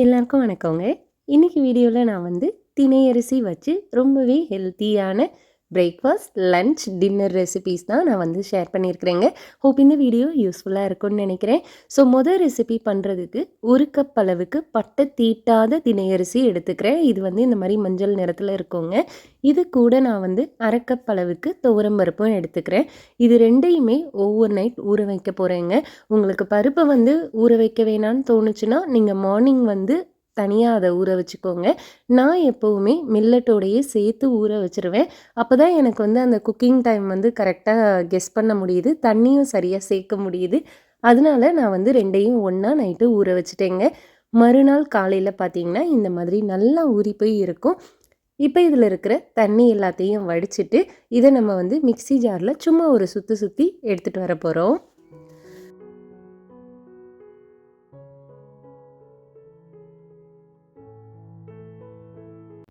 எல்லாருக்கும் வணக்கங்க. இன்றைக்கி வீடியோவில் நான் வந்து தினையரிசி வச்சு ரொம்பவே ஹெல்த்தியான பிரேக்ஃபாஸ்ட் லன்ச் டின்னர் ரெசிபீஸ் தான் நான் வந்து ஷேர் பண்ணியிருக்கிறேங்க. ஹோப் இந்த வீடியோ யூஸ்ஃபுல்லாக இருக்கும்னு நினைக்கிறேன். ஸோ மொதல் ரெசிபி பண்ணுறதுக்கு ஒரு கப் அளவுக்கு பட்டை தீட்டாத தினையரிசி எடுத்துக்கிறேன். இது வந்து இந்த மாதிரி மஞ்சள் நிறத்தில் இருக்குங்க. இது கூட நான் வந்து அரை கப் அளவுக்கு துவரம் பருப்பும் எடுத்துக்கிறேன். இது ரெண்டையுமே ஒவ்வொரு நைட் ஊற வைக்க போகிறேங்க உங்களுக்கு பருப்பை வந்து ஊற வைக்க வேணான்னு தோணுச்சுன்னா நீங்கள் மார்னிங் வந்து தனியாக அதை ஊற வச்சுக்கோங்க. நான் எப்போவுமே மில்லட்டோடையே சேர்த்து ஊற வச்சுருவேன். அப்போ தான் எனக்கு வந்து அந்த குக்கிங் டைம் வந்து கரெக்டாக கெஸ் பண்ண முடியுது. தண்ணியும் சரியாக சேர்க்க முடியுது. அதனால நான் வந்து ரெண்டையும் ஒன்றா நைட்டு ஊற வச்சுட்டேங்க. மறுநாள் காலையில் பார்த்தீங்கன்னா இந்த மாதிரி நல்லா ஊறி போய் இருக்கும். இப்போ இதில் இருக்கிற தண்ணி எல்லாத்தையும் வடிச்சிட்டு இதை நம்ம வந்து மிக்சி ஜாரில் சும்மா ஒரு சுற்றி சுற்றி எடுத்துகிட்டு வர போகிறோம்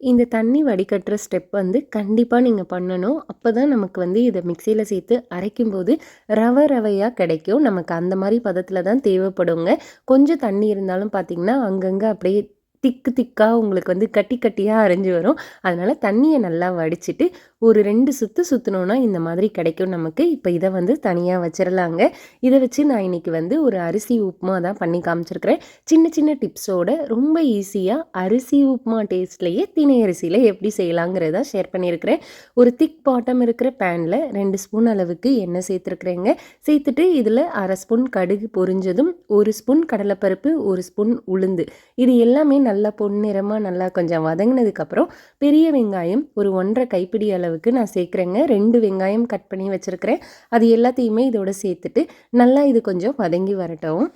இந்த தண்ணி வடிகட்டுற ஸ்டெப் வந்து கண்டிப்பாக நீங்கள் பண்ணணும். அப்போ தான் நமக்கு வந்து இதை மிக்சியில் சேர்த்து அரைக்கும்போது ரவை ரவையாக கிடைக்கும். நமக்கு அந்த மாதிரி பதத்தில் தான் தேவைப்படுங்க. கொஞ்சம் தண்ணி இருந்தாலும் பார்த்திங்கன்னா அங்கங்கே அப்படியே திக்கு திக்காக உங்களுக்கு வந்து கட்டி கட்டியாக அரைஞ்சி வரும். அதனால் தண்ணியை நல்லா வடிச்சிட்டு ஒரு ரெண்டு சுற்று சுற்றினோன்னா இந்த மாதிரி கிடைக்கும் நமக்கு. இப்போ இதை வந்து தனியாக வச்சிடலாங்க இதை வச்சு நான் இன்றைக்கி வந்து ஒரு அரிசி உப்புமா தான் பண்ணி காமிச்சிருக்கிறேன். சின்ன சின்ன டிப்ஸோட ரொம்ப ஈஸியாக அரிசி உப்புமா டேஸ்ட்லேயே தினை அரிசியில் எப்படி செய்யலாங்கிறத ஷேர் பண்ணியிருக்கிறேன். ஒரு திக் பாட்டம் இருக்கிற பேனில் ரெண்டு ஸ்பூன் அளவுக்கு எண்ணெய் சேர்த்துருக்குறேங்க. சேர்த்துட்டு இதில் அரை ஸ்பூன் கடுகு பொரிஞ்சதும் ஒரு ஸ்பூன் கடலைப்பருப்பு ஒரு ஸ்பூன் உளுந்து. இது எல்லாமே நல்லா பொன்னிறமாக நல்லா கொஞ்சம் வதங்கினதுக்கப்புறம் பெரிய வெங்காயம் ஒரு ஒன்றரை கைப்பிடி அளவு அளவுக்கு நான் சேர்க்குறேங்க. ரெண்டு வெங்காயம் கட் பண்ணி வச்சுருக்கிறேன். அது எல்லாத்தையுமே இதோட சேர்த்துட்டு நல்லா இது கொஞ்சம் வதங்கி வரட்டும்.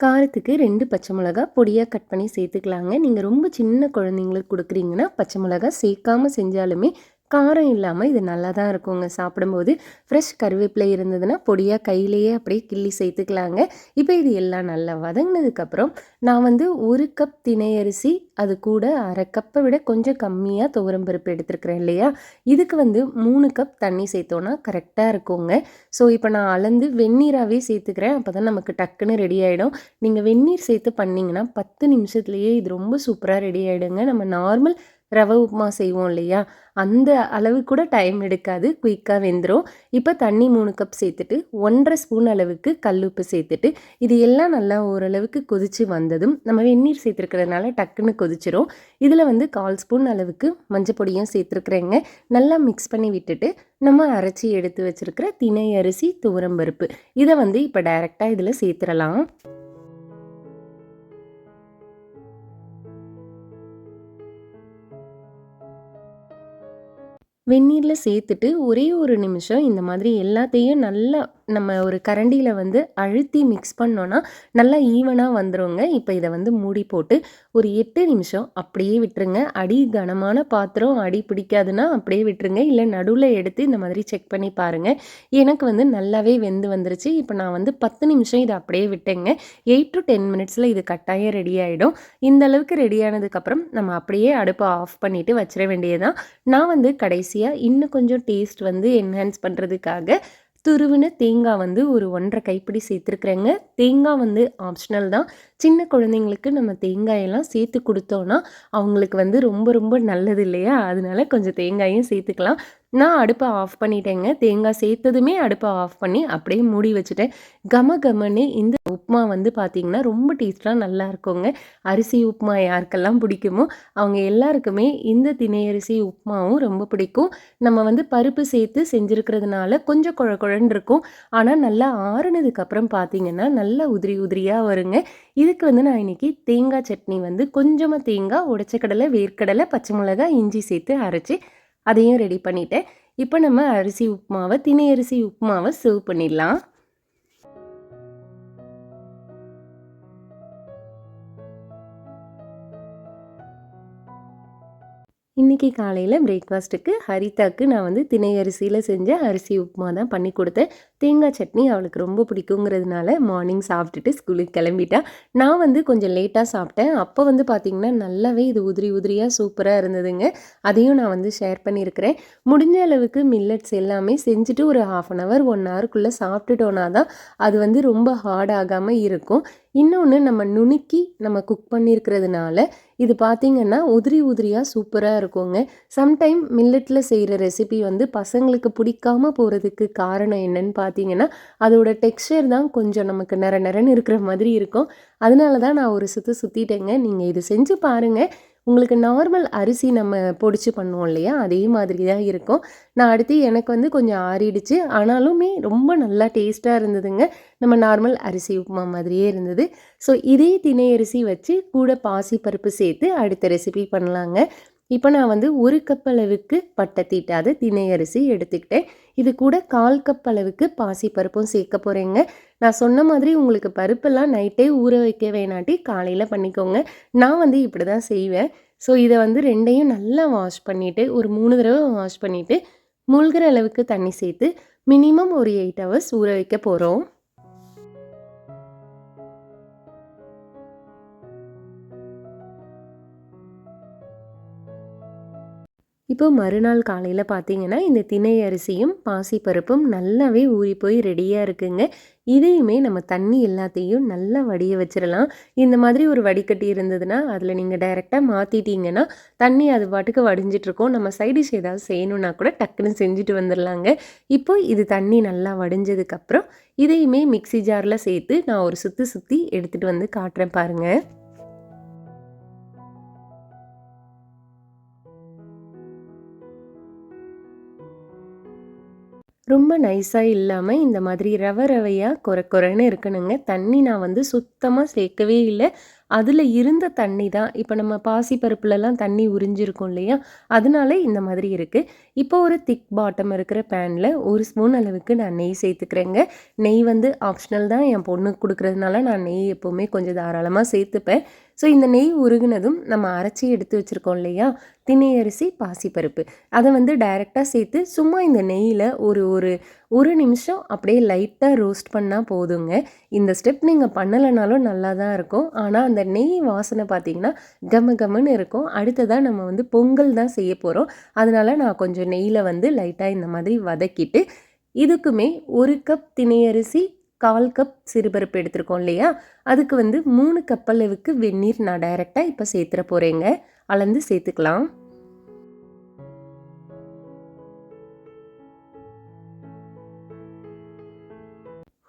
காரத்துக்கு ரெண்டு பச்சை மிளகா பொடியாக கட் பண்ணி சேர்த்துக்கலாங்க. நீங்கள் ரொம்ப சின்ன குழந்தைங்களுக்கு கொடுக்குறீங்கன்னா பச்சை மிளகா சேர்க்காமல் செஞ்சாலுமே காரம் இல்லாமல் இது நல்லா தான் இருக்குங்க. சாப்பிடும்போது ஃப்ரெஷ் கருவேப்பிலை இருந்ததுன்னா பொடியாக கையிலேயே அப்படியே கிள்ளி சேர்த்துக்கலாங்க. இப்போ இது எல்லாம் நல்லா வதங்கினதுக்கப்புறம் நான் வந்து ஒரு கப் திணையரிசி அது கூட அரை கப்பை விட கொஞ்சம் கம்மியாக துவரம் பருப்பு எடுத்துருக்குறேன் இல்லையா? இதுக்கு வந்து மூணு கப் தண்ணி சேர்த்தோன்னா கரெக்டாக இருக்குங்க. ஸோ இப்போ நான் அளந்து வெந்நீராகவே சேர்த்துக்கிறேன். அப்போ தான் நமக்கு டக்குன்னு ரெடி ஆகிடும் நீங்கள் வெந்நீர் சேர்த்து பண்ணிங்கன்னா பத்து நிமிஷத்துலேயே இது ரொம்ப சூப்பராக ரெடி ஆகிடுங்க நம்ம நார்மல் ரவை உப்புமா செய்வோம் இல்லையா? அந்த அளவு கூட டைம் எடுக்காது. குயிக்காக வெந்துடும் இப்போ தண்ணி மூணு கப் சேர்த்துட்டு ஒன்றரை ஸ்பூன் அளவுக்கு கல்லுப்பு சேர்த்துட்டு இது எல்லாம் நல்லா ஓரளவுக்கு கொதித்து வந்ததும் நம்ம வெந்நீர் சேர்த்துருக்கிறதுனால டக்குன்னு கொதிச்சிரும். இதில் வந்து கால் ஸ்பூன் அளவுக்கு மஞ்சள் பொடியும் சேர்த்துருக்குறேங்க. நல்லா மிக்ஸ் பண்ணி விட்டுட்டு நம்ம அரைச்சி எடுத்து வச்சுருக்கிற திணை அரிசி துவரம்பருப்பு இதை வந்து இப்போ டைரெக்டாக இதில் சேர்த்துடலாம் வெந்நீரில் சேர்த்துட்டு ஒரே ஒரு நிமிஷம் இந்த மாதிரி எல்லாத்தையும் நல்லா நம்ம ஒரு கரண்டியில் வந்து அழுத்தி மிக்ஸ் பண்ணோன்னா நல்லா ஈவனாக வந்துடுங்க இப்போ இதை வந்து மூடி போட்டு ஒரு எட்டு நிமிஷம் அப்படியே விட்டுருங்க. அடி கனமான பாத்திரம் அடி பிடிக்காதுன்னா அப்படியே விட்டுருங்க. இல்லை நடுவில் எடுத்து இந்த மாதிரி செக் பண்ணி பாருங்கள் எனக்கு வந்து நல்லாவே வெந்து வந்துருச்சு. இப்போ நான் வந்து பத்து நிமிஷம் இதை அப்படியே விட்டேங்க. எயிட் டு டென் மினிட்ஸில் இது கட்டாயம் ரெடி ஆகிடும் இந்த அளவுக்கு ரெடி ஆனதுக்கப்புறம் நம்ம அப்படியே அடுப்பை ஆஃப் பண்ணிவிட்டு வச்சிட வேண்டியதுதான். நான் வந்து கடைசியாக இன்னும் கொஞ்சம் டேஸ்ட் வந்து என்ஹான்ஸ் பண்ணுறதுக்காக துருவின தேங்காய் வந்து ஒரு ஒன்றரை கைப்பிடி சேர்த்துருக்குறேங்க. தேங்காய் வந்து ஆப்ஷனல் தான். சின்ன குழந்தைங்களுக்கு நம்ம தேங்காயெல்லாம் சேர்த்து கொடுத்தோன்னா அவங்களுக்கு வந்து ரொம்ப ரொம்ப நல்லது இல்லையா? அதனால கொஞ்சம் தேங்காயும் சேர்த்துக்கலாம். நான் அடுப்பை ஆஃப் பண்ணிட்டேங்க. தேங்காய் சேர்த்ததுமே அடுப்பை ஆஃப் பண்ணி அப்படியே மூடி வச்சுட்டேன். கம கமன்னு இந்த உப்புமா வந்து பார்த்திங்கன்னா ரொம்ப டேஸ்ட்டாக நல்லா இருக்குங்க. அரிசி உப்புமா யாருக்கெல்லாம் பிடிக்குமோ அவங்க எல்லாருக்குமே இந்த திணை அரிசி உப்புமாவும் ரொம்ப பிடிக்கும். நம்ம வந்து பருப்பு சேர்த்து செஞ்சுருக்கிறதுனால கொஞ்சம் குழ குழன்னு இருக்கும். ஆனால் நல்லா ஆறுனதுக்கப்புறம் பார்த்திங்கன்னா நல்லா உதிரி உதிரியாக வருங்க. இதுக்கு வந்து நான் இன்றைக்கி தேங்காய் சட்னி வந்து கொஞ்சமாக தேங்காய் உடச்சக்கடலை வேர்க்கடலை பச்சை மிளகாய் இஞ்சி சேர்த்து அரைச்சி அதையும் ரெடி பண்ணிவிட்டேன் இப்போ நம்ம அரிசி உப்புமாவை தினை அரிசி உப்புமாவை சர்வ் பண்ணிடலாம். இன்றைக்கி காலையில் பிரேக்ஃபாஸ்ட்டுக்கு ஹரிதாக்கு நான் வந்து திணை அரிசியில் செஞ்ச அரிசி உப்புமா தான் பண்ணி கொடுத்தேன். தேங்காய் சட்னி அவளுக்கு ரொம்ப பிடிக்குங்கிறதுனால மார்னிங் சாப்பிட்டுட்டு ஸ்கூலுக்கு கிளம்பிட்டா. நான் வந்து கொஞ்சம் லேட்டாக சாப்பிட்டேன். அப்போ வந்து பார்த்திங்கன்னா நல்லாவே இது உதிரி உதிரியாக சூப்பராக இருந்ததுங்க. அதையும் நான் வந்து ஷேர் பண்ணியிருக்கிறேன். முடிஞ்ச அளவுக்கு மில்லட்ஸ் எல்லாமே செஞ்சுட்டு ஒரு ஹாஃப் அன் ஹவர் ஒன் ஹவருக்குள்ளே சாப்பிட்டுட்டோன்னா தான் அது வந்து ரொம்ப ஹார்ட் ஆகாமல் இருக்கும். இன்னொன்று நம்ம நுணுக்கி நம்ம குக் பண்ணியிருக்கிறதுனால இது பார்த்திங்கன்னா உதிரி உதிரியாக சூப்பராக இருக்குங்க. சம்டைம் மில்லட்டில் செய்கிற ரெசிபி வந்து பசங்களுக்கு பிடிக்காம போகிறதுக்கு காரணம் என்னன்னு பார்த்தீங்கன்னா அதோட டெக்ஸ்டர் தான் கொஞ்சம் நமக்கு நிற நிறன்னு இருக்கிற மாதிரி இருக்கும். அதனால தான் நான் ஒரு சுற்று சுற்றிட்டேங்க நீங்கள் இது செஞ்சு பாருங்கள் உங்களுக்கு நார்மல் அரிசி நம்ம பொடிச்சு பண்ணுவோம் இல்லையா? அதே மாதிரி தான் இருக்கும். நான் அடுத்து எனக்கு வந்து கொஞ்சம் ஆறிடுச்சு. ஆனாலுமே ரொம்ப நல்லா டேஸ்ட்டாக இருந்ததுங்க. நம்ம நார்மல் அரிசி உப்புமா மாதிரியே இருந்தது. ஸோ இதே திணை அரிசி வச்சு கூட பாசி பருப்பு சேர்த்து அடுத்த ரெசிபி பண்ணலாங்க. இப்போ நான் வந்து ஒரு கப் அளவுக்கு பட்டை தீட்டாத திணை அரிசி எடுத்துக்கிட்டேன். இது கூட கால் கப் அளவுக்கு பாசி பருப்பும் சேர்க்க போகிறேங்க நான் சொன்ன மாதிரி உங்களுக்கு பருப்பெல்லாம் நைட்டே ஊற வைக்க வேணாட்டி காலையில் பண்ணிக்கோங்க. நான் வந்து இப்படி தான் செய்வேன். ஸோ இதை வந்து ரெண்டையும் நல்லா வாஷ் பண்ணிவிட்டு ஒரு மூணு தடவை வாஷ் பண்ணிவிட்டு மூழ்கிற அளவுக்கு தண்ணி சேர்த்து மினிமம் ஒரு எயிட் ஹவர்ஸ் ஊற வைக்க போகிறோம் இப்போ மறுநாள் காலையில் பார்த்தீங்கன்னா இந்த திணை அரிசியும் பாசிப்பருப்பும் நல்லாவே ஊறி போய் ரெடியாக இருக்குங்க. இதையுமே நம்ம தண்ணி எல்லாத்தையும் நல்லா வடிய வச்சிடலாம். இந்த மாதிரி ஒரு வடிகட்டி இருந்ததுன்னா அதில் நீங்கள் டைரெக்டாக மாற்றிட்டீங்கன்னா தண்ணி அது பாட்டுக்கு வடிஞ்சிட்ருக்கோம் நம்ம சைடிஷ் ஏதாவது செய்யணுன்னா கூட டக்குன்னு செஞ்சுட்டு வந்துடலாங்க. இப்போ இது தண்ணி நல்லா வடிஞ்சதுக்கப்புறம் இதையுமே மிக்சி ஜாரில் சேர்த்து நான் ஒரு சுற்றி சுற்றி எடுத்துகிட்டு வந்து காட்டுறேன் பாருங்கள் ரொம்ப நைஸாக இல்லாமல் இந்த மாதிரி ரவை ரவையாக குறை குறைன்னு இருக்கணுங்க. தண்ணி நான் வந்து சுத்தமாக சேர்க்கவே இல்லை. அதில் இருந்த தண்ணி தான். இப்போ நம்ம பாசி பருப்புலலாம் தண்ணி உறிஞ்சிருக்கும் இல்லையா? அதனால இந்த மாதிரி இருக்குது இப்போ ஒரு திக் பாட்டம் இருக்கிற பேனில் ஒரு ஸ்பூன் அளவுக்கு நான் நெய் சேர்த்துக்கிறேங்க. நெய் வந்து ஆப்ஷனல் தான். என் பொண்ணுக்கு கொடுக்குறதுனால நான் நெய் எப்போவுமே கொஞ்சம் தாராளமாக சேர்த்துப்பேன். ஸோ இந்த நெய் உருகினதும் நம்ம அரைச்சி எடுத்து வச்சுருக்கோம் இல்லையா? திணை அரிசி பாசிப்பருப்பு அதை வந்து டைரெக்டாக சேர்த்து சும்மா இந்த நெய்யில் ஒரு ஒரு ஒரு நிமிஷம் அப்படியே லைட்டாக ரோஸ்ட் பண்ணால் போதுங்க. இந்த ஸ்டெப் நீங்கள் பண்ணலைனாலும் நல்லா தான் இருக்கும். ஆனால் அந்த நெய் வாசனை பார்த்திங்கன்னா கம கமன்னு இருக்கும். அடுத்ததாக நம்ம வந்து பொங்கல் தான் செய்ய போகிறோம் அதனால் நான் கொஞ்சம் நெய்யில் வந்து லைட்டாக இந்த மாதிரி வதக்கிட்டு இதுக்குமே ஒரு கப் திணையரிசி கால் கப் சிறுபருப்பு எடுத்திருக்கோம் இல்லையா? அதுக்கு வந்து மூணு கப் அளவுக்கு வெந்நீர் நான் டைரெக்டாக இப்போ சேர்த்துற போகிறேங்க அளந்து சேர்த்துக்கலாம்.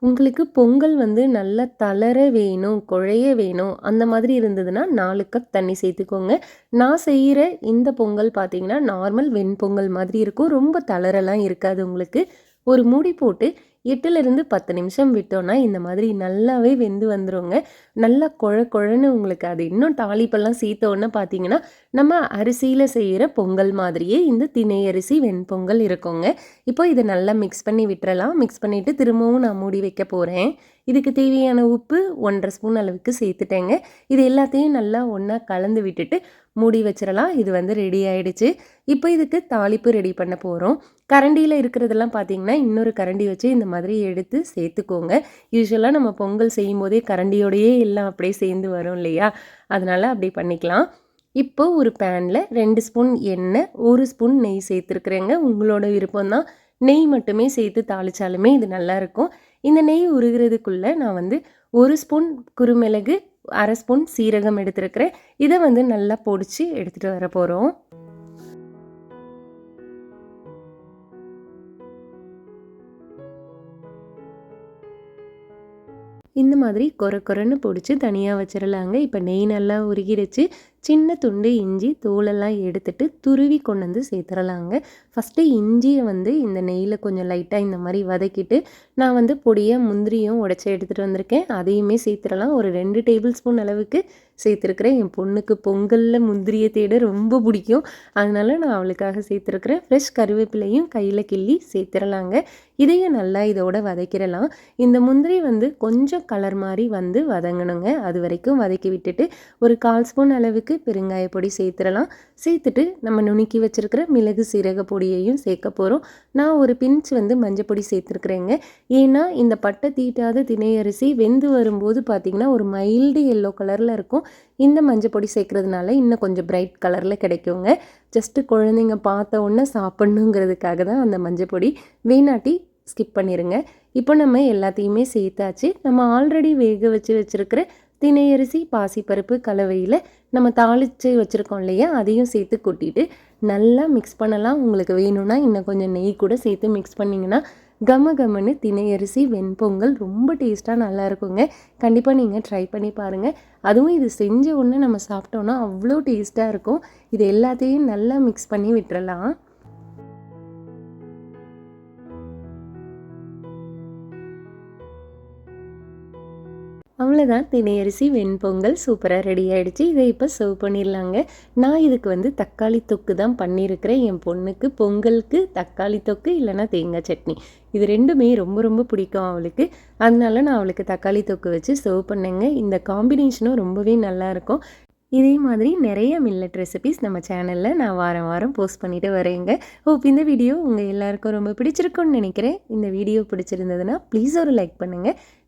உங்களுக்கு பொங்கல் வந்து நல்லா தளர வேணும் குழைய வேணும் அந்த மாதிரி இருந்ததுன்னா நாலு கப் தண்ணி சேர்த்துக்கோங்க. நான் செய்கிற இந்த பொங்கல் பார்த்தீங்கன்னா நார்மல் வெண்பொங்கல் மாதிரி இருக்கும். ரொம்ப தளரெல்லாம் இருக்காது உங்களுக்கு. ஒரு மூடி போட்டு எட்டுலேருந்து பத்து நிமிஷம் விட்டோன்னா இந்த மாதிரி நல்லாவே வெந்து வந்துடுங்க நல்லா குழ குழன்னு உங்களுக்கு அது இன்னும் தாளிப்பெல்லாம் சேர்த்தோன்னே பார்த்தீங்கன்னா நம்ம அரிசியில் செய்கிற பொங்கல் மாதிரியே இந்த திணை அரிசி வெண்பொங்கல் இருக்குங்க. இப்போ இதை நல்லா மிக்ஸ் பண்ணி விட்டுறலாம். மிக்ஸ் பண்ணிவிட்டு திரும்பவும் நான் மூடி வைக்க போகிறேன் இதுக்கு தேவையான உப்பு ஒன்றரை ஸ்பூன் அளவுக்கு சேர்த்துட்டேங்க. இது எல்லாத்தையும் நல்லா ஒன்றா கலந்து விட்டுட்டு மூடி வச்சிடலாம். இது வந்து ரெடி ஆகிடுச்சு இப்போ இதுக்கு தாளிப்பு ரெடி பண்ண போகிறோம் கரண்டியில் இருக்கிறதெல்லாம் பார்த்தீங்கன்னா இன்னொரு கரண்டி வச்சு இந்த மாதிரி எடுத்து சேர்த்துக்கோங்க. யூஸ்வலாக நம்ம பொங்கல் செய்யும் போதே கரண்டியோடையே எல்லாம் அப்படியே சேர்ந்து வரும் இல்லையா? அதனால் அப்படி பண்ணிக்கலாம். இப்போ ஒரு பேனில் ரெண்டு ஸ்பூன் எண்ணெய் ஒரு ஸ்பூன் நெய் சேர்த்துருக்குறேங்க. உங்களோட விருப்பம் தான். நெய் மட்டுமே சேர்த்து தாளித்தாலுமே இது நல்லாயிருக்கும் இந்த நெய் உருகிறதுக்குள்ளே நான் வந்து ஒரு ஸ்பூன் குருமிளகு அரை ஸ்பூன் சீரகம் எடுத்துருக்கிறேன். இதை வந்து நல்லா பொடிச்சு எடுத்துகிட்டு வர போகிறோம் இந்த மாதிரி கொர கொரன்னு பிடிச்சி தனியாக வச்சிடலாங்க இப்போ நெய் நல்லா உருகிடுச்சு. சின்ன துண்டு இஞ்சி தோலெல்லாம் எடுத்துட்டு துருவி கொண்டு வந்து சேர்த்துடலாங்க ஃபஸ்ட்டு இஞ்சியை வந்து இந்த நெய்யில் கொஞ்சம் லைட்டாக இந்த மாதிரி வதக்கிட்டு நான் வந்து பொடியாக முந்திரியும் உடச்சி எடுத்துகிட்டு வந்திருக்கேன். அதையுமே சேர்த்துடலாம். ஒரு ரெண்டு டேபிள் ஸ்பூன் அளவுக்கு சேர்த்துருக்குறேன். என் பொண்ணுக்கு பொங்கலில் முந்திரியை தேட ரொம்ப பிடிக்கும். அதனால நான் அவளுக்காக சேர்த்துருக்குறேன். ஃப்ரெஷ் கருவேப்பிலையும் கையில் கிள்ளி சேர்த்துடலாங்க இதையும் நல்லா இதோட வதக்கிடலாம். இந்த முந்திரி வந்து கொஞ்சம் கலர் மாதிரி வந்து வதங்கணுங்க. அது வரைக்கும் வதக்கி விட்டுட்டு ஒரு கால் ஸ்பூன் அளவுக்கு பெருங்காய பொடி சேர்த்துடலாம். சேர்த்துட்டு நம்ம நுணுக்கி வச்சுருக்கிற மிளகு சீரக பொடியையும் சேர்க்க போகிறோம் நான் ஒரு பிஞ்ச் வந்து மஞ்சள் பொடி சேர்த்துருக்குறேங்க. ஏன்னா இந்த பட்டை தீட்டாத திணையரிசி வெந்து வரும்போது பார்த்திங்கன்னா ஒரு மைல்டு எல்லோ கலரில் இருக்கும். இந்த மஞ்சள் பொடி சேர்க்குறதுனால இன்னும் கொஞ்சம் பிரைட் கலரில் கிடைக்குங்க. ஜஸ்ட்டு குழந்தைங்க பார்த்த உடனே சாப்பிட்ணுங்கிறதுக்காக தான் அந்த மஞ்சள் பொடி. வீணாட்டி ஸ்கிப் பண்ணிடுங்க இப்போ நம்ம எல்லாத்தையுமே சேர்த்தாச்சு. நம்ம ஆல்ரெடி வேக வச்சு வச்சுருக்கிற தினையரிசி பாசிப்பருப்பு கலவையில் நம்ம தாளித்து வச்சுருக்கோம் இல்லையா? அதையும் சேர்த்து கொட்டிட்டு நல்லா மிக்ஸ் பண்ணலாம். உங்களுக்கு வேணும்னா இன்னும் கொஞ்சம் நெய் கூட சேர்த்து மிக்ஸ் பண்ணிங்கன்னா கம கமன்னு திணையரிசி வெண்பொங்கல் ரொம்ப டேஸ்ட்டாக நல்லா இருக்குங்க. கண்டிப்பாக நீங்கள் ட்ரை பண்ணி பாருங்கள் அதுவும் இது செஞ்ச உடனே நம்ம சாப்பிட்டோன்னா அவ்வளோ டேஸ்ட்டாக இருக்கும். இது எல்லாத்தையும் நல்லா மிக்ஸ் பண்ணி விட்டுறலாம். அவ்வளோதான் திணையரிசி வெண்பொங்கல் சூப்பராக ரெடி ஆகிடுச்சு இதை இப்போ சர்வ் பண்ணிடலாங்க. நான் இதுக்கு வந்து தக்காளி தொக்கு தான் பண்ணியிருக்கிறேன் என் பொண்ணுக்கு பொங்கலுக்கு தக்காளி தொக்கு இல்லைன்னா தேங்காய் சட்னி. இது ரெண்டுமே ரொம்ப ரொம்ப பிடிக்கும் அவளுக்கு. அதனால நான் அவளுக்கு தக்காளி தொக்கு வச்சு சர்வ் பண்ணேங்க. இந்த காம்பினேஷனும் ரொம்பவே நல்லாயிருக்கும் இதே மாதிரி நிறைய மில்லட் ரெசிபிஸ் நம்ம சேனலில் நான் வாரம் வாரம் போஸ்ட் பண்ணிட்டு வரேங்க. ஹோப் இந்த வீடியோ உங்கள் எல்லாருக்கும் ரொம்ப பிடிச்சிருக்கும்னு நினைக்கிறேன். இந்த வீடியோ பிடிச்சிருந்ததுன்னா ப்ளீஸ் ஒரு லைக் பண்ணுங்கள்